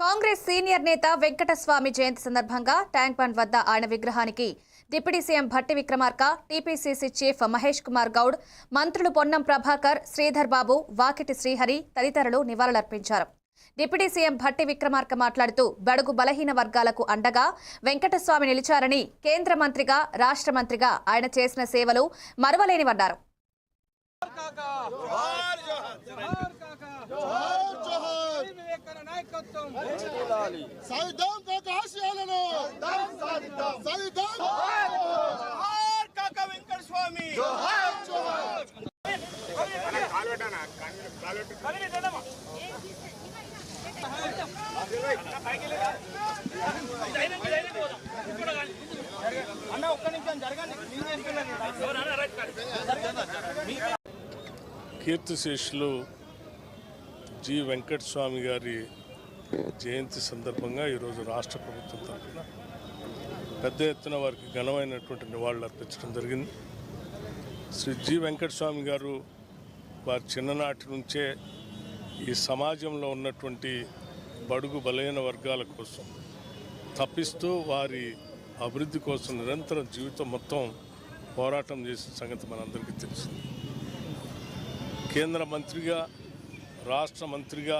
Congress senior నేత వెంకటస్వామి జయంతి సందర్భంగా tank bund వద్ద ఆయన విగ్రహానికి deputy CM Bhatti Vikramarka TPCC chief Mahesh Kumar Goud మంత్రులు పొన్నం ప్రభాకర్ శ్రీధర్ బాబు వాకిటి శ్రీహరి తదితరులు నివాళులర్పించారు. డిప్యూటీ సీఎం భట్టి విక్రమార్క మాట్లాడుతూ బడుగు బలహీన వర్గాలకు అండగా వెంకటస్వామి నిలిచారని కేంద్ర మంత్రిగా రాష్ట్ర మంత్రిగా ఆయన చేసిన సేవలు మరువలేనివన్నారు. సాయిదాం కాక ఆశయాలను. సాధిద్దాం. కాక వెంకట స్వామి జోహార్ జోహార్. అన్న ఒక్క నిమిషం జరగండి. కీర్తిశేషులు జి వెంకటస్వామి గారి జయంతి సందర్భంగా ఈరోజు రాష్ట్ర ప్రభుత్వం తరఫున పెద్ద ఎత్తున వారికి ఘనమైనటువంటి నివాళులు అర్పించడం జరిగింది. శ్రీ జి వెంకటస్వామి గారు వారి చిన్ననాటి నుంచే ఈ సమాజంలో ఉన్నటువంటి బడుగు బలైన వర్గాల కోసం తప్పిస్తూ వారి అభివృద్ధి కోసం నిరంతరం జీవితం మొత్తం పోరాటం చేసిన సంగతి మనందరికీ తెలిసింది కేంద్ర మంత్రిగా రాష్ట్ర మంత్రిగా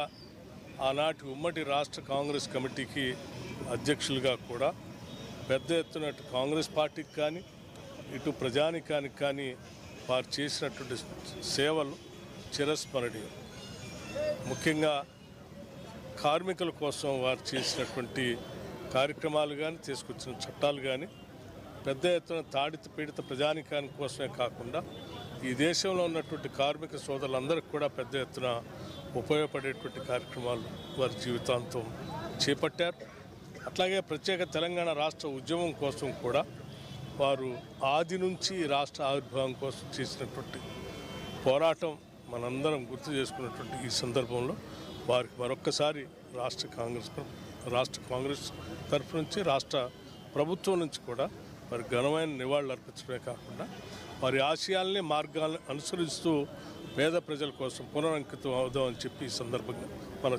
ఆనాటి ఉమ్మడి రాష్ట్ర కాంగ్రెస్ కమిటీకి అధ్యక్షులుగా కూడా పెద్ద ఎత్తున కాంగ్రెస్ పార్టీకి కానీ ఇటు ప్రజానికానికి కానీ వారు చేసినటువంటి సేవలు చిరస్మరణీయం. ముఖ్యంగా కార్మికుల కోసం వారు చేసినటువంటి కార్యక్రమాలు కానీ తీసుకొచ్చిన చట్టాలు కానీ పెద్ద ఎత్తున తాడిత పీడిత ప్రజానికాని కోసమే కాకుండా ఈ దేశంలో ఉన్నటువంటి కార్మిక సోదరులందరికీ కూడా పెద్ద ఎత్తున ఉపయోగపడేటువంటి కార్యక్రమాలు వారి జీవితాంతం చేపట్టారు. అట్లాగే ప్రత్యేక తెలంగాణ రాష్ట్ర ఉద్యమం కోసం కూడా వారు ఆది నుంచి రాష్ట్ర ఆవిర్భావం కోసం చేసినటువంటి పోరాటం మనందరం గుర్తు చేసుకున్నటువంటి ఈ సందర్భంలో వారికి మరొక్కసారి రాష్ట్ర కాంగ్రెస్ రాష్ట్ర కాంగ్రెస్ తరఫు నుంచి రాష్ట్ర ప్రభుత్వం నుంచి కూడా వారి ఘనమైన నివాళులు అర్పించడమే కాకుండా వారి ఆశయాల్ని మార్గాలను అనుసరిస్తూ పేద ప్రజల కోసం పునరంకితం అవుదామని చెప్పి ఈ సందర్భంగా మనం